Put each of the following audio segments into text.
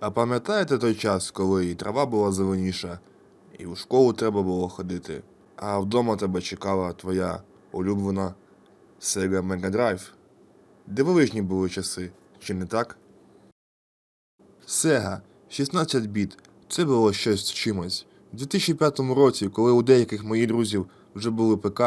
А пам'ятаєте той час, коли і трава була зеленіша, і у школу треба було ходити, а вдома тебе чекала твоя улюблена Sega Mega Drive? Дивовижні були часи, чи не так? Sega 16 біт це було щось з чимось. У 2005 році, коли у деяких моїх друзів вже були ПК,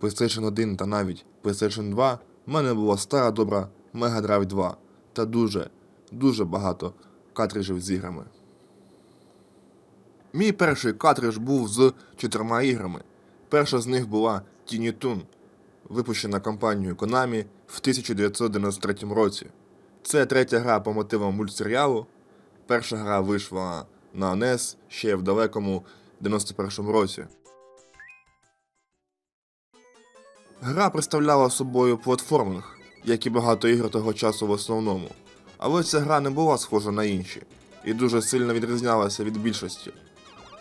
PlayStation 1 та навіть PlayStation 2, в мене була стара добра Mega Drive 2 та дуже, дуже багато картриджів з іграми. Мій перший картридж був з чотирма іграми. Перша з них була Tiny Toon, випущена компанією Konami в 1993 році. Це третя гра по мотивам мультсеріалу. Перша гра вийшла на NES ще в далекому 91-му році. Гра представляла собою платформинг, як і багато ігор того часу в основному. Але ця гра не була схожа на інші і дуже сильно відрізнялася від більшості.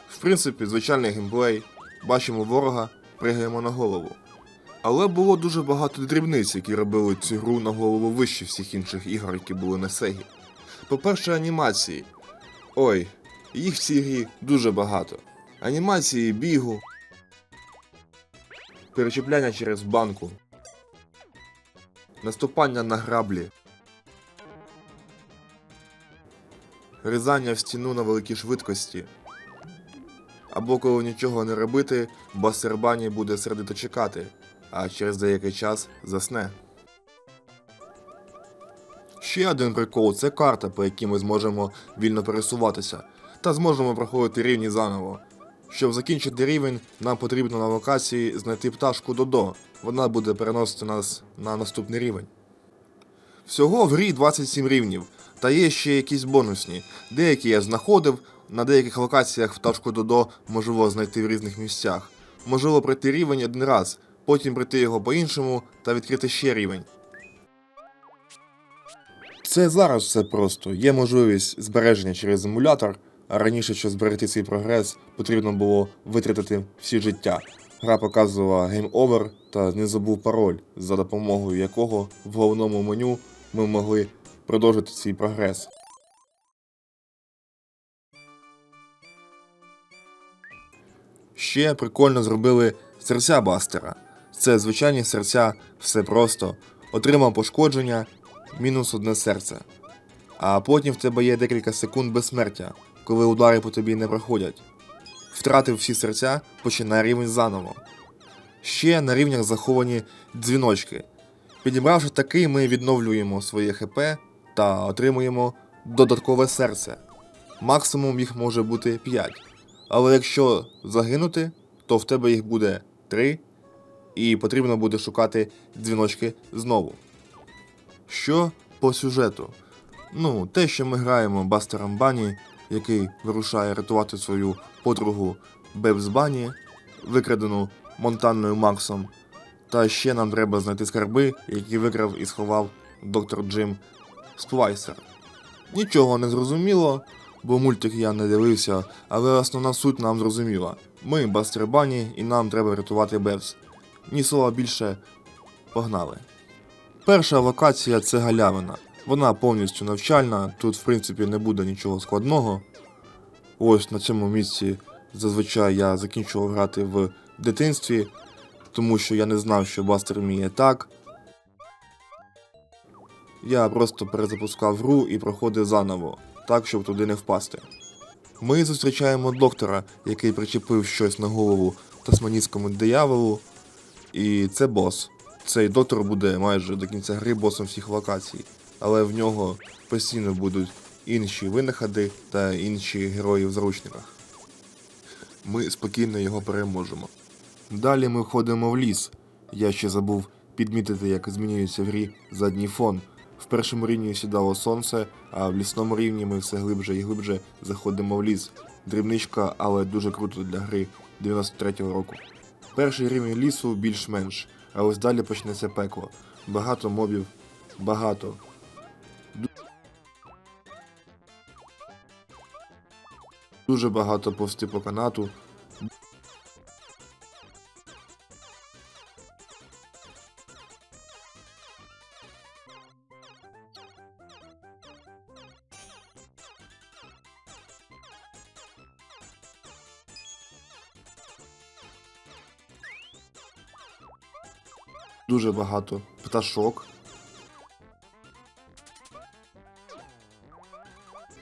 В принципі, звичайний геймплей, бачимо ворога, пригаємо на голову. Але було дуже багато дрібниць, які робили цю гру на голову вище всіх інших ігор, які були на Сегі. По-перше, анімації. Ой, їх в цій грі дуже багато. Анімації бігу, перечіпляння через банку, наступання на граблі, різання в стіну на великій швидкості. Або коли нічого не робити, бастер бані буде сердито чекати, а через деякий час засне. Ще один прикол це карта, по якій ми зможемо вільно пересуватися, та зможемо проходити рівні заново. Щоб закінчити рівень, нам потрібно на локації знайти пташку Додо. Вона буде переносити нас на наступний рівень. Всього в грі 27 рівнів, та є ще якісь бонусні. Деякі я знаходив, на деяких локаціях пташку Додо можливо знайти в різних місцях. Можливо пройти рівень один раз, потім пройти його по-іншому та відкрити ще рівень. Це зараз все просто. Є можливість збереження через емулятор, а раніше, щоб зберегти свій прогрес, потрібно було витратити всі життя. Гра показувала Over та не забув пароль, за допомогою якого в головному меню ми могли продовжити свій прогрес. Ще прикольно зробили серця бастера. Це звичайні серця, все просто. Отримав пошкодження, мінус одне серце. А потім в тебе є декілька секунд безсмертя, коли удари по тобі не проходять. Втратив всі серця, починай рівень заново. Ще на рівнях заховані дзвіночки. Підібравши такий, ми відновлюємо своє ХП та отримуємо додаткове серце. Максимум їх може бути 5. Але якщо загинути, то в тебе їх буде 3, і потрібно буде шукати дзвіночки знову. Що по сюжету? Ну, те, що ми граємо Бастером Бані, який вирушає рятувати свою подругу Бебс Бані, викрадену Монтанною Максом. Та ще нам треба знайти скарби, які викрав і сховав доктор Джим Сплайсер. Нічого не зрозуміло, бо мультик я не дивився, але основна суть нам зрозуміла. Ми Бастер Бані і нам треба рятувати Бевс. Ні слова більше погнали. Перша локація це галявина. Вона повністю навчальна, тут в принципі не буде нічого складного. Ось на цьому місці зазвичай я закінчував грати в дитинстві, тому що я не знав, що Бастер вміє так. Я просто перезапускав гру і проходив заново, так, щоб туди не впасти. Ми зустрічаємо доктора, який причепив щось на голову тасманійському дияволу, і це бос. Цей доктор буде майже до кінця гри босом всіх локацій, але в нього постійно будуть інші винаходи та інші герої в зручниках. Ми спокійно його переможемо. Далі ми входимо в ліс. Я ще забув підмітити, як змінюється в грі задній фон. В першому рівні сідало сонце, а в лісному рівні ми все глибше і глибше заходимо в ліс. Дрібничка, але дуже круто для гри 93-го року. Перший рівень лісу більш-менш, а ось далі почнеться пекло. Багато мобів, багато. Дуже багато повсти по канату. Дуже багато пташок.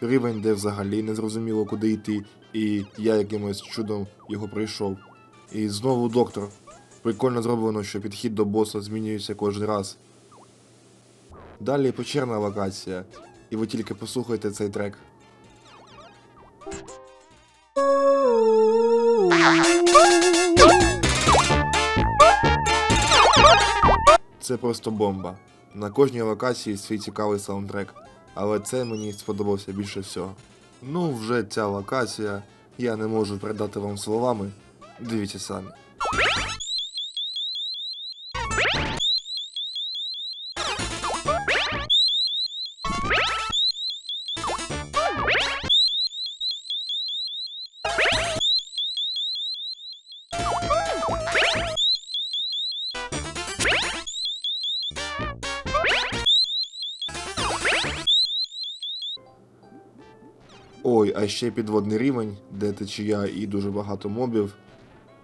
Рівень, де взагалі не зрозуміло, куди йти, і я якимось чудом його пройшов. І знову доктор. Прикольно зроблено, що підхід до боса змінюється кожен раз. Далі печерна локація, і ви тільки послухайте цей трек. Це просто бомба. На кожній локації свій цікавий саундтрек, але це мені сподобався більше всього. Ну, вже ця локація, я не можу передати вам словами. Дивіться самі. Ой, а ще підводний рівень, де течія і дуже багато мобів.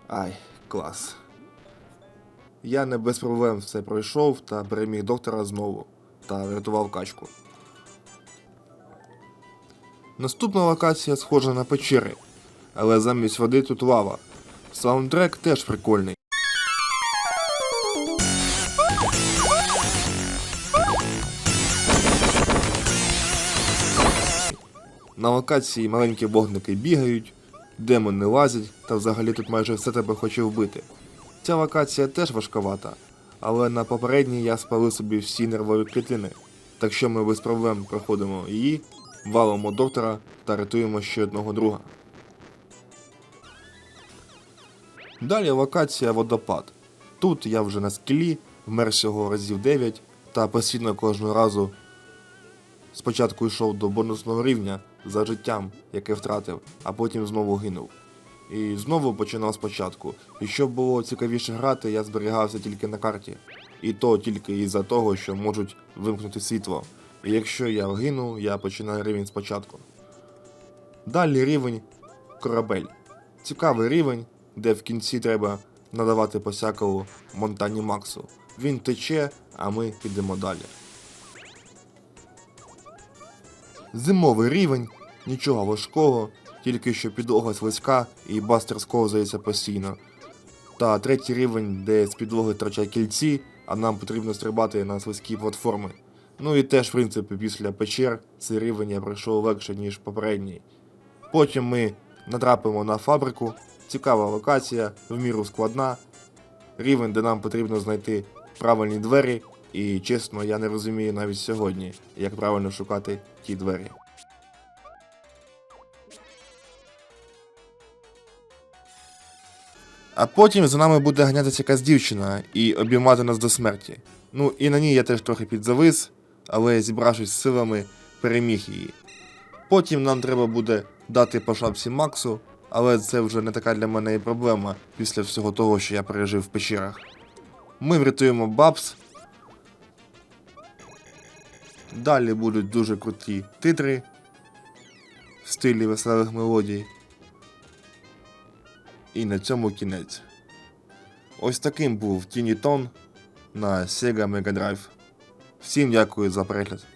Ай, клас. Я не без проблем все пройшов та переміг доктора знову та врятував качку. Наступна локація схожа на печери, але замість води тут лава. Саундтрек теж прикольний. На локації маленькі вогники бігають, демони лазять, та взагалі тут майже все тебе хоче вбити. Ця локація теж важковата, але на попередній я спалив собі всі нервові клітини, так що ми без проблем проходимо її, валимо доктора та рятуємо ще одного друга. Далі локація водопад. Тут я вже на скелі, вмер всього разів 9 та постійно кожного разу Спочатку йшов до бонусного рівня за життям, яке втратив, а потім знову гинув. І знову починав спочатку. І щоб було цікавіше грати, я зберігався тільки на карті. І то тільки із-за того, що можуть вимкнути світло. І якщо я гину, я починаю рівень спочатку. Далі рівень корабель. Цікавий рівень, де в кінці треба надавати посякову Монтані Максу. Він тече, а ми підемо далі. Зимовий рівень, нічого важкого, тільки що підлога слизька і бастер сковзається постійно. Та третій рівень, де з підлоги торчать кільці, а нам потрібно стрибати на слизькі платформи. Ну і теж, в принципі, після печер цей рівень я пройшов легше, ніж попередній. Потім ми натрапимо на фабрику, цікава локація, в міру складна. Рівень, де нам потрібно знайти правильні двері, і чесно, я не розумію навіть сьогодні, як правильно шукати ті двері. А потім за нами буде ганятися якась дівчина і обіймати нас до смерті. Ну і на ній я теж трохи підзавис, але зібравшись з силами, переміг її. Потім нам треба буде дати по шапці Максу, але це вже не така для мене і проблема після всього того, що я пережив в печерах. Ми врятуємо Бабс. Далі будуть дуже круті титри в стилі веселих мелодій. І на цьому кінець. Ось таким був Тіні Тон на Sega Mega Drive. Всім дякую за перегляд.